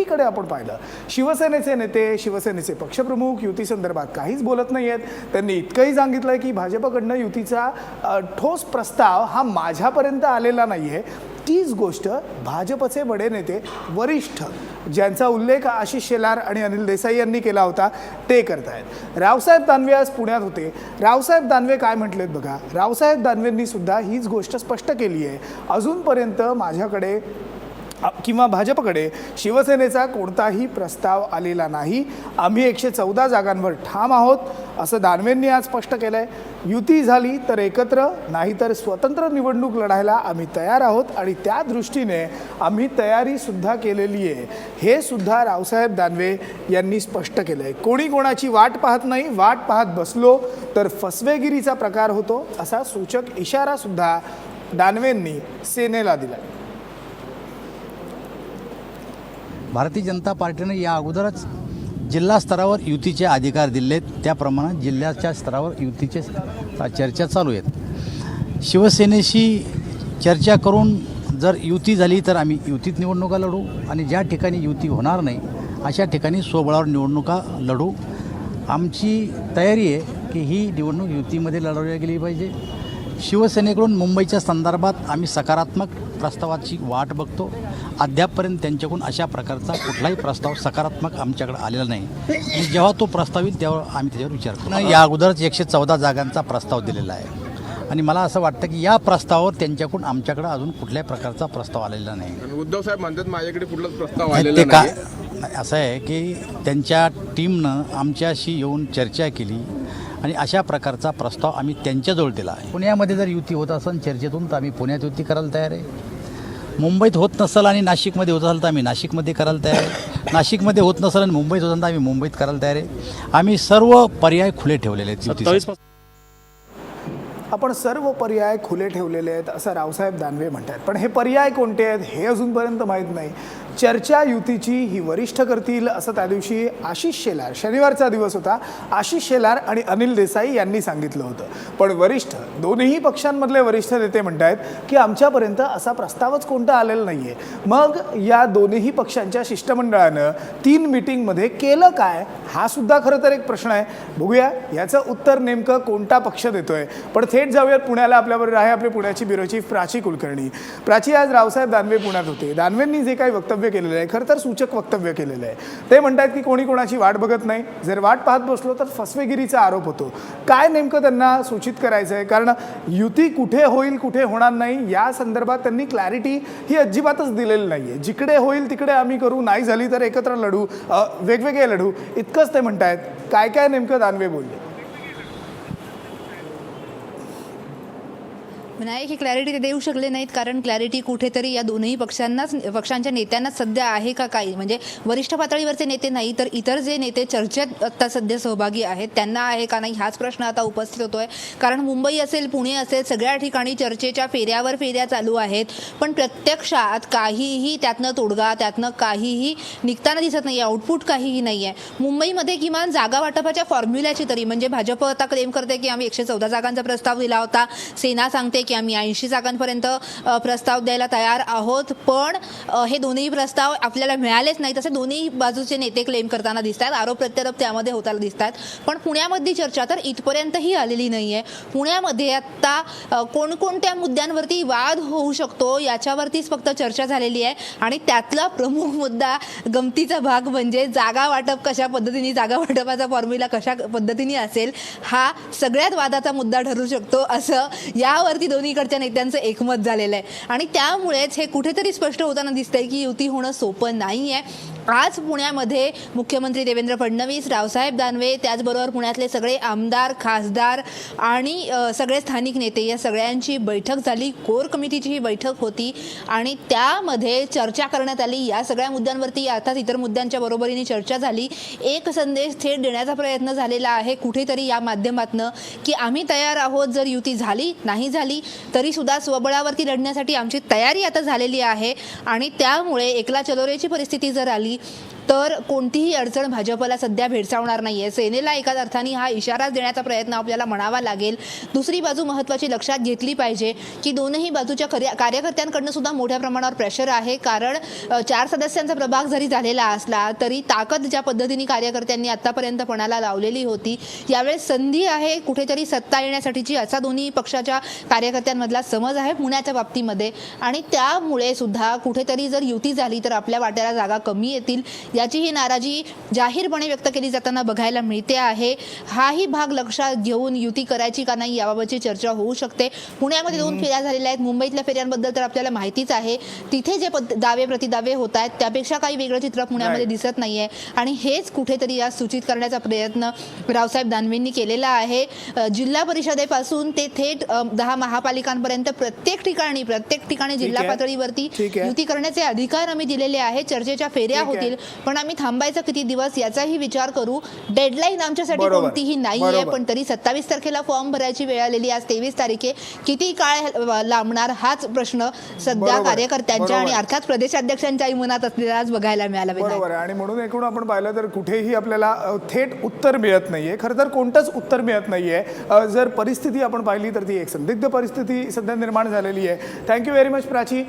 सगळीकडे आपण पाहिलं. शिवसेनेचे नेते शिवसेनेचे पक्षप्रमुख युती संदर्भात काहीच बोलत नाही आहेत त्यांनी इतकंही सांगितलं की भाजपकडनं युतीचा ठोस प्रस्ताव हा माझ्यापर्यंत आलेला नाही आहे तीच गोष्ट भाजपचे बडे नेते वरिष्ठ ज्यांचा उल्लेख आशिष शेलार आणि अनिल देसाई यांनी केला होता ते करतायत. रावसाहेब दानवे आज पुण्यात होते. रावसाहेब दानवे काय म्हटलेत बघा. रावसाहेब दानवेंनी सुद्धा हीच गोष्ट स्पष्ट केली आहे अजूनपर्यंत माझ्याकडे किंवा भाजपकडे शिवसेनेचा कोणताही प्रस्ताव आलेला नाही. आम्ही एकशे चौदा जागांवर ठाम आहोत असं दानवेंनी आज स्पष्ट केलं आहे युती झाली तर एकत्र नाहीतर स्वतंत्र निवडणूक लढायला आम्ही तयार आहोत आणि त्या दृष्टीने आम्ही तयारीसुद्धा केलेली आहे. हे सुद्धा रावसाहेब दानवे यांनी स्पष्ट केलं आहे कोणी कोणाची वाट पाहत नाही वाट पाहत बसलो तर फसवेगिरीचा प्रकार होतो असा सूचक इशारासुद्धा दानवेंनी सेनेला दिला भारतीय जनता पार्टीनं या अगोदरच जिल्हा स्तरावर युतीचे अधिकार दिलेत. त्याप्रमाणे जिल्ह्याच्या स्तरावर युतीचे चर्चा चालू आहेत. शिवसेनेशी चर्चा करून जर युती झाली तर आम्ही युतीत निवडणुका लढू आणि ज्या ठिकाणी युती होणार नाही अशा ठिकाणी स्वबळावर निवडणुका लढू. आमची तयारी आहे की ही निवडणूक युतीमध्ये लढवली गेली पाहिजे. शिवसेनेकडून मुंबईच्या संदर्भात आम्ही सकारात्मक प्रस्तावाची वाट बघतो. अद्यापपर्यंत त्यांच्याकडून अशा प्रकारचा कुठलाही प्रस्ताव सकारात्मक आमच्याकडे आलेला नाही. आणि जेव्हा तो प्रस्ताव येईल तेव्हा आम्ही त्याच्यावर विचार करू. या अगोदरच एकशे चौदा जागांचा प्रस्ताव दिलेला आहे. आणि मला असं वाटतं की या प्रस्तावावर त्यांच्याकडून आमच्याकडे अजून कुठल्याही प्रकारचा प्रस्ताव आलेला नाही. उद्धव साहेब म्हणतात माझ्याकडे कुठलाच प्रस्ताव आलेला ते का असं आहे की त्यांच्या टीमनं आमच्याशी येऊन चर्चा केली आणि अशा प्रकारचा प्रस्ताव आम्ही त्यांच्याजवळ दिला आहे. पुण्यामध्ये जर युती होत असेल चर्चेतून तर आम्ही पुण्यात युती करायला तयार आहे. मुंबईत होत नसेल आणि नाशिकमध्ये होत असेल तर आम्ही नाशिकमध्ये करायला तयार आहे. नाशिकमध्ये होत नसेल आणि मुंबईत होत असेल तर आम्ही मुंबईत करायला तयार आहे. आम्ही सर्व पर्याय खुले ठेवलेले आहेत. आपण सर्व पर्याय खुले ठेवलेले आहेत असं रावसाहेब दानवे म्हणतात. पण हे पर्याय कोणते आहेत हे अजूनपर्यंत माहीत नाही. चर्चा युतीची ही वरिष्ठ करतील असं त्या दिवशी आशिष शेलार शनिवारचा दिवस होता आशिष शेलार आणि अनिल देसाई यांनी सांगितलं होतं. पण वरिष्ठ दोन्ही पक्षांमधले वरिष्ठ नेते म्हणत आहेत की आमच्यापर्यंत असा प्रस्तावच कोणता आलेला नाही आहे मग या दोन्ही पक्षांच्या शिष्टमंडळानं तीन मिटिंगमध्ये केलं काय? हा सुद्धा खरं तर एक प्रश्न आहे. बघूया याचं उत्तर नेमकं कोणता पक्ष देतोय? पण थेट जाऊयात पुण्याला आपल्याबरोबर आहे आपली पुण्याची ब्युरो चीफ प्राची कुलकर्णी. प्राची आज रावसाहेब दानवे पुण्यात होते. दानवेंनी जे काही वक्तव्य केलेलं आहे खरं तर सूचक वक्तव्य केलेलं आहे. ते म्हणतात की कोणी कोणाची वाट बघत नाही. जर वाट पाहत बसलो तर फसवेगिरीचा आरोप होतो. काय नेमकं त्यांना सूचित करायचं आहे? कारण युती कुठे होईल कुठे होणार नाही या संदर्भात त्यांनी क्लॅरिटी ही अजिबातच दिलेली नाही आहे जिकडे होईल तिकडे आम्ही करू नाही झाली तर एकत्र लढू. वेगवेगळे लढू. इतकं इतकंच ते म्हणतायत. काय काय नेमकं दानवे बोलले? नाही की क्लॅरिटी ते देऊ शकले नाहीत कारण क्लॅरिटी कुठेतरी या दोनही पक्षांनाच पक्षांच्या नेत्यांना सध्या आहे का काही म्हणजे वरिष्ठ पातळीवरचे नेते नाही तर इतर जे नेते चर्चेत आता सध्या सहभागी आहेत त्यांना आहे का नाही हाच प्रश्न आता उपस्थित होतोय. कारण मुंबई असेल पुणे असेल सगळ्या ठिकाणी चर्चेच्या फेऱ्यावर फेऱ्या चालू आहेत. पण प्रत्यक्षात काहीही त्यातनं तोडगा त्यातनं काहीही निघताना दिसत नाही आउटपुट काहीही नाही आहे मुंबईमध्ये किमान जागा वाटपाच्या फॉर्म्युल्याची तरी म्हणजे भाजप आता क्लेम करते की आम्ही एकशे चौदा जागांचा प्रस्ताव दिला होता. सेना सांगते की आम्ही ऐंशी जागांपर्यंत प्रस्ताव द्यायला तयार आहोत. पण हे दोन्ही प्रस्ताव आपल्याला मिळालेच नाही तसे दोन्ही बाजूचे नेते क्लेम करताना दिसत आहेत आरोप प्रत्यारोप त्यामध्ये होताना दिसत आहेत पण पुण्यामधली चर्चा तर इथपर्यंतही आलेली नाही आहे पुण्यामध्ये आत्ता कोणकोणत्या मुद्द्यांवरती वाद होऊ शकतो याच्यावरतीच फक्त चर्चा झालेली आहे. आणि त्यातला प्रमुख मुद्दा गमतीचा भाग म्हणजे जागा वाटप कशा पद्धतीने जागा वाटपाचा फॉर्म्युला कशा पद्धतीने असेल हा सगळ्यात वादाचा मुद्दा ठरू शकतो असं यावरती दोन्हीकडच्या नेत्यांचं एकमत झालेलं आहे. आणि त्यामुळेच हे कुठेतरी स्पष्ट होताना दिसतंय की युती होणं सोपं नाही आहे आज पुण्यामध्ये मुख्यमंत्री देवेंद्र फडणवीस रावसाहेब दानवे त्याचबरोबर पुण्यातले सगळे आमदार खासदार आणि सगळे स्थानिक नेते या सगळ्यांची बैठक झाली. कोर कमिटीची ही बैठक होती आणि त्यामध्ये चर्चा करण्यात आली. या सगळ्या मुद्द्यांवरती अर्थात इतर मुद्द्यांच्या बरोबरीने चर्चा झाली. एक संदेश थेट देण्याचा प्रयत्न झालेला आहे कुठेतरी या माध्यमातनं की आम्ही तयार आहोत जर युती झाली नाही झाली तरी सुद्धा स्वबळावरती लढण्यासाठी आमची तयारी आता झालेली आहे आणि त्यामुळे एकला चलोरेची परिस्थिती जर आली झाली तर कोणतीही अडचण भाजपला सध्या भेडसावणार नाही आहे सेनेला एका अर्थाने हा इशाराच देण्याचा प्रयत्न आपल्याला म्हणावा लागेल. दुसरी बाजू महत्त्वाची लक्षात घेतली पाहिजे की दोनही बाजूच्या कार्यकर्त्यांकडनं सुद्धा मोठ्या प्रमाणावर प्रेशर आहे. कारण चार सदस्यांचा प्रभाग जरी झालेला असला तरी ताकद ज्या पद्धतीने कार्यकर्त्यांनी आतापर्यंत पणाला लावलेली होती यावेळेस संधी आहे कुठेतरी सत्ता येण्यासाठीची. असा दोन्ही पक्षाच्या कार्यकर्त्यांमधला समज आहे पुण्याच्या बाबतीमध्ये. आणि त्यामुळे सुद्धा कुठेतरी जर युती झाली तर आपल्या वाट्याला जागा कमी येतील याची ही नाराजी जाहीरपणे व्यक्त केली जाताना बघायला मिळते आहे. हाही भाग लक्षात घेऊन युती करायची का नाही याबाबतची चर्चा होऊ शकते. पुण्यामध्ये दोन फेऱ्या झालेल्या आहेत. मुंबईतल्या फेऱ्यांबद्दल तर आपल्याला माहितीच आहे. तिथे जे दावे प्रतिदावे होत आहेत त्यापेक्षा काही वेगळं चित्र पुण्यामध्ये दिसत नाहीये. आणि हेच कुठेतरी या सूचित करण्याचा प्रयत्न रावसाहेब दानवेंनी केलेला आहे. जिल्हा परिषदेपासून ते थेट दहा महापालिकांपर्यंत प्रत्येक ठिकाणी प्रत्येक ठिकाणी जिल्हा. पातळीवरती. युती करण्याचे अधिकार आम्ही दिलेले आहे. चर्चेच्या फेऱ्या. होतील पण आम्ही थांबायचं किती दिवस याचाही विचार करू डेडलाईन आमच्यासाठी. कोणतीही नाहीये. पण तरी सत्तावीस तारखेला फॉर्म भरायची वेळ आलेली आज तेवीस तारीख किती काळ लांबणार हाच प्रश्न सध्या. कार्यकर्त्यांच्या आणि. अर्थात प्रदेशाध्यक्षांच्याही मनात असलेला आज बघायला मिळाला. बरोबर आणि म्हणून एकूण आपण पाहिलं तर कुठेही आपल्याला थेट उत्तर मिळत नाहीये खरं तर कोणतंच उत्तर मिळत नाहीये जर परिस्थिती आपण पाहिली तर ती एक संदिग्ध परिस्थिती सध्या निर्माण झालेली आहे थँक्यू व्हेरी मच प्राची